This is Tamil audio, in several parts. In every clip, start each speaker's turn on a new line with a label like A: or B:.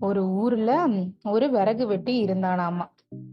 A: ஒரு ஊர்ல ஒரு விறகு வெட்டி இருந்தானாமா.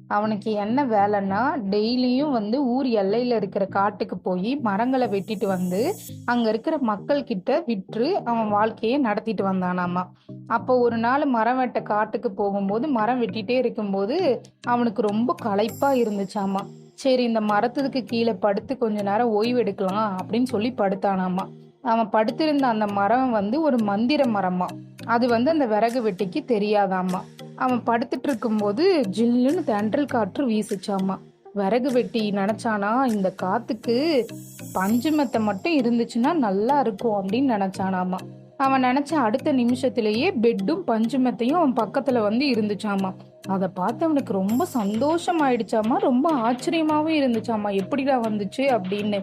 A: அவனுக்கு என்ன வேலைன்னா டெய்லியும் வந்து ஊர் எல்லையில இருக்கிற காட்டுக்கு போய் மரங்களை வெட்டிட்டு வந்து அங்க இருக்கிற மக்கள் கிட்ட விற்று அவன் வாழ்க்கையை நடத்திட்டு வந்தானாமா. அப்போ ஒரு நாள் மரம் வெட்ட காட்டுக்கு போகும்போது மரம் வெட்டிட்டே இருக்கும்போது அவனுக்கு ரொம்ப களைப்பா இருந்துச்சாமா. சரி இந்த மரத்துக்கு கீழே படுத்து கொஞ்ச நேரம் ஓய்வு எடுக்கலாம் அப்படின்னு சொல்லி படுத்தானாமா. அவன் படுத்திருந்த அந்த மரம் வந்து ஒரு மந்திர மரமா? அது வந்து அந்த விறகு வெட்டிக்கு தெரியாதாமா அவன் படுத்துட்டு இருக்கும்போது ஜில்லுன்னு தென்றல் காற்று வீசுச்சாமா விறகு வெட்டி நினச்சானா இந்த காத்துக்கு பஞ்சு மெத்தை மட்டும் இருந்துச்சுன்னா நல்லா இருக்கும் அப்படின்னு நினச்சானாமா அவன் நினச்ச அடுத்த நிமிஷத்திலேயே பெட்டும் பஞ்சு மெத்தையும் அவன் பக்கத்தில் வந்து இருந்துச்சாமா அதை பார்த்து அவனுக்கு ரொம்ப சந்தோஷம் ஆயிடுச்சாமா ரொம்ப ஆச்சரியமாகவும் இருந்துச்சாமா எப்படிடா வந்துச்சு அப்படின்னு.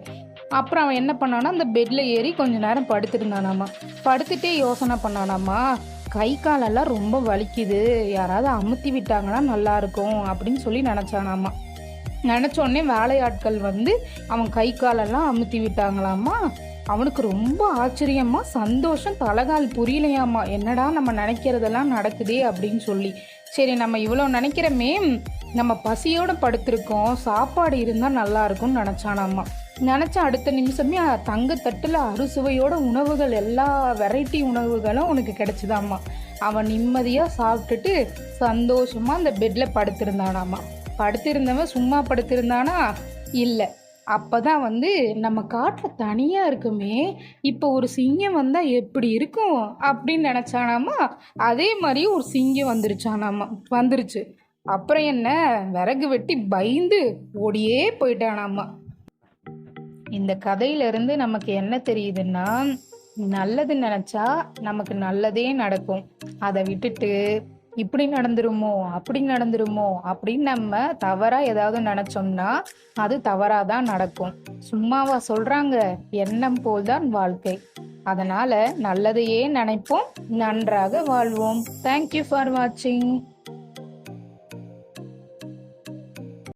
A: அப்புறம் அவன் என்ன பண்ணானா அந்த பெட்டில் ஏறி கொஞ்ச நேரம் படுத்திருந்தானாமா. படுத்துட்டே யோசனை பண்ணானாமா கை காலெல்லாம் ரொம்ப வலிக்குது யாராவது அமுத்தி விட்டாங்கன்னா நல்லா இருக்கும் அப்படின்னு சொல்லி நினச்சானாமா. நினச்சோடனே வேலையாட்கள் வந்து அவன் கை காலெல்லாம் அமுத்தி விட்டாங்களாமா அவனுக்கு ரொம்ப ஆச்சரியமா சந்தோஷம் தலகால் புரியலையாமா என்னடா நம்ம நினைக்கிறதெல்லாம் நடக்குதே அப்படின்னு சொல்லி. சரி நம்ம இவ்வளோ நினைக்கிறோமே நம்ம பசியோடு படுத்திருக்கோம் சாப்பாடு இருந்தால் நல்லா இருக்கும்னு நினச்சானாமா. நினச்ச அடுத்த நிமிஷமே தங்கத்தட்டில் அறுசுவையோட உணவுகள் எல்லா வெரைட்டி உணவுகளும் உனக்கு கிடச்சிதாம்மா. அவன் நிம்மதியாக சாப்பிட்டுட்டு சந்தோஷமாக அந்த பெட்டில் படுத்திருந்தானாமா படுத்திருந்தவன் சும்மா படுத்திருந்தானா? இல்லை. அப்போ தான் வந்து நம்ம காட்டில் தனியாக இருக்குமே இப்போ ஒரு சிங்கம் வந்தால் எப்படி இருக்கும் அப்படின்னு நினச்சானாமா அதே மாதிரி ஒரு சிங்கம் வந்துருச்சானாமா வந்துருச்சு. அப்புறம் என்ன? விறகு வெட்டி பயந்து ஓடியே போயிட்டானாமா இந்த கதையிலிருந்து நமக்கு என்ன தெரியுதுன்னா நல்லது நினைச்சா நமக்கு நல்லதே நடக்கும். அதை விட்டுட்டு இப்படி நடந்துருமோ அப்படி நடந்துருமோ அப்படின்னு நம்ம தவறா ஏதாவது நினைச்சோம்னா அது தவறாதான் நடக்கும். சும்மாவா சொல்றாங்க எண்ணம் போல்தான் வாழ்க்கை. அதனால நல்லதையே நினைப்போம் நன்றாக வாழ்வோம். தேங்க்யூ ஃபார் வாட்சிங்